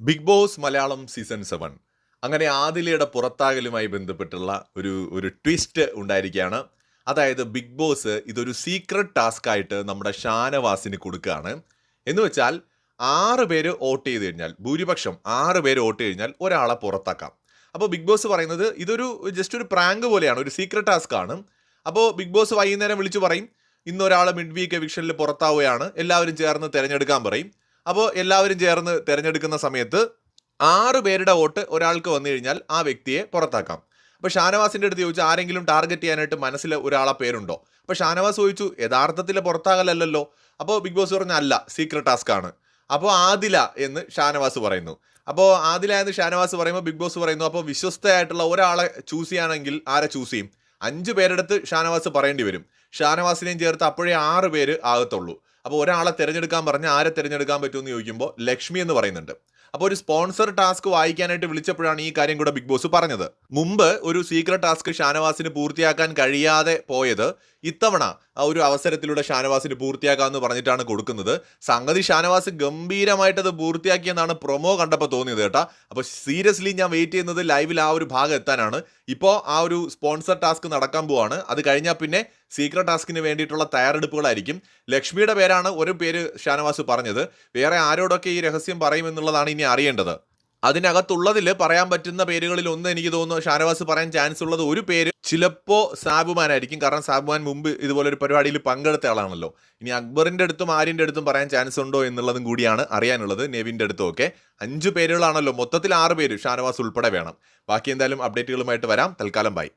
Big boss Malayalam season seven. അങ്ങനെ ആദിലയുടെ പുറത്താകലുമായി ബന്ധപ്പെട്ടുള്ള ഒരു ഒരു ട്വിസ്റ്റ് ഉണ്ടായിരിക്കുകയാണ്. അതായത് ബിഗ് ബോസ് ഇതൊരു സീക്രട്ട് ടാസ്ക് ആയിട്ട് നമ്മുടെ ഷാനവാസിന് കൊടുക്കുകയാണ്. എന്ന് വെച്ചാൽ ആറ് പേര് വോട്ട് ചെയ്ത് കഴിഞ്ഞാൽ ഭൂരിപക്ഷം ആറ് പേര് വോട്ട് കഴിഞ്ഞാൽ ഒരാളെ പുറത്താക്കാം. അപ്പോൾ ബിഗ് ബോസ് പറയുന്നത് ഇതൊരു ജസ്റ്റ് ഒരു പ്രാങ്ക് പോലെയാണ് ഒരു സീക്രട്ട് ടാസ്ക് ആണ്. അപ്പോൾ ബിഗ് ബോസ് വൈകുന്നേരം വിളിച്ചു പറയും ഇന്നൊരാൾ മിഡ് വീക്ക് എവിക്ഷനിൽ പുറത്താവുകയാണ് എല്ലാവരും ചേർന്ന് തിരഞ്ഞെടുക്കാൻ പറയും. അപ്പോൾ എല്ലാവരും ചേർന്ന് തിരഞ്ഞെടുക്കുന്ന സമയത്ത് ആറ് പേരുടെ വോട്ട് ഒരാൾക്ക് വന്നു കഴിഞ്ഞാൽ ആ വ്യക്തിയെ പുറത്താക്കാം. അപ്പോൾ ഷാനവാസിന്റെ അടുത്ത് ചോദിച്ചു ആരെങ്കിലും ടാർഗറ്റ് ചെയ്യാനായിട്ട് മനസ്സിൽ ഒരാളെ പേരുണ്ടോ? അപ്പോൾ ഷാനവാസ് ചോദിച്ചു യഥാർത്ഥത്തിൽ പുറത്താകലല്ലോ അപ്പോൾ ബിഗ് ബോസ് പറഞ്ഞ അല്ല സീക്രട്ട് ടാസ്ക് ആണ്. അപ്പോൾ ആദില എന്ന് ഷാനവാസ് പറയുന്നു. അപ്പോൾ ആദില എന്ന് ഷാനവാസ് പറയുമ്പോൾ ബിഗ് ബോസ് പറയുന്നു അപ്പോൾ വിശ്വസ്തയായിട്ടുള്ള ഒരാളെ ചൂസ് ചെയ്യാണെങ്കിൽ ആരെ ചൂസ് ചെയ്യും? അഞ്ച് പേരെടുത്ത് ഷാനവാസ് പറയേണ്ടി വരും. ഷാനവാസിനെയും ചേർത്ത് അപ്പോഴേ ആറ് പേര് ആകത്തുള്ളൂ. അപ്പോൾ ഒരാളെ തിരഞ്ഞെടുക്കാൻ പറഞ്ഞ് ആരെ തിരഞ്ഞെടുക്കാൻ പറ്റുമെന്ന് ചോദിക്കുമ്പോൾ ലക്ഷ്മി എന്ന് പറയുന്നുണ്ട്. അപ്പോൾ ഒരു സ്പോൺസർ ടാസ്ക് വായിക്കാനായിട്ട് വിളിച്ചപ്പോഴാണ് ഈ കാര്യം കൂടെ ബിഗ് ബോസ് പറഞ്ഞത്. മുമ്പ് ഒരു സീക്രട്ട് ടാസ്ക് ഷാനവാസിന് പൂർത്തിയാക്കാൻ കഴിയാതെ പോയത് ഇത്തവണ ആ ഒരു അവസരത്തിലൂടെ ഷാനവാസിന് പൂർത്തിയാക്കാമെന്ന് പറഞ്ഞിട്ടാണ് കൊടുക്കുന്നത്. സംഗതി ഷാനവാസ് ഗംഭീരമായിട്ട് അത് പൂർത്തിയാക്കിയെന്നാണ് പ്രൊമോ കണ്ടപ്പോൾ തോന്നിയത് കേട്ടാ. അപ്പോൾ സീരിയസ്ലി ഞാൻ വെയിറ്റ് ചെയ്യുന്നത് ലൈവിൽ ആ ഒരു ഭാഗം എത്താനാണ്. ഇപ്പോൾ ആ ഒരു സ്പോൺസർ ടാസ്ക് നടക്കാൻ പോവാണ്. അത് കഴിഞ്ഞാൽ പിന്നെ സീക്രട്ട് ടാസ്കിന് വേണ്ടിയിട്ടുള്ള തയ്യാറെടുപ്പുകളായിരിക്കും. ലക്ഷ്മിയുടെ പേരാണ് ഒരു പേര് ഷാനവാസ് പറഞ്ഞത്. വേറെ ആരോടൊക്കെ ഈ രഹസ്യം പറയുമെന്നുള്ളതാണ് ഇനി അറിയേണ്ടത്. അതിനകത്തുള്ളതിൽ പറയാൻ പറ്റുന്ന പേരുകളിൽ ഒന്ന് എനിക്ക് തോന്നുന്നു ഷാനവാസ് പറയാൻ ചാൻസ് ഉള്ളത് ഒരു പേര് ചിലപ്പോൾ സാബുമാനായിരിക്കും. കാരണം സാബുമാൻ മുമ്പ് ഇതുപോലൊരു പരിപാടിയിൽ പങ്കെടുത്ത ആളാണല്ലോ. ഇനി അക്ബറിന്റെ അടുത്തും ആര്യന്റെ അടുത്തും പറയാൻ ചാൻസ് ഉണ്ടോ എന്നുള്ളതും കൂടിയാണ് അറിയാനുള്ളത്. നെവിന്റെ അടുത്തും ഒക്കെ അഞ്ച് പേരുകളാണല്ലോ. മൊത്തത്തിൽ ആറ് പേര് ഷാനവാസ് ഉൾപ്പെടെ വേണം. ബാക്കി എന്തായാലും അപ്ഡേറ്റുകളുമായിട്ട് വരാം. തൽക്കാലം ബൈ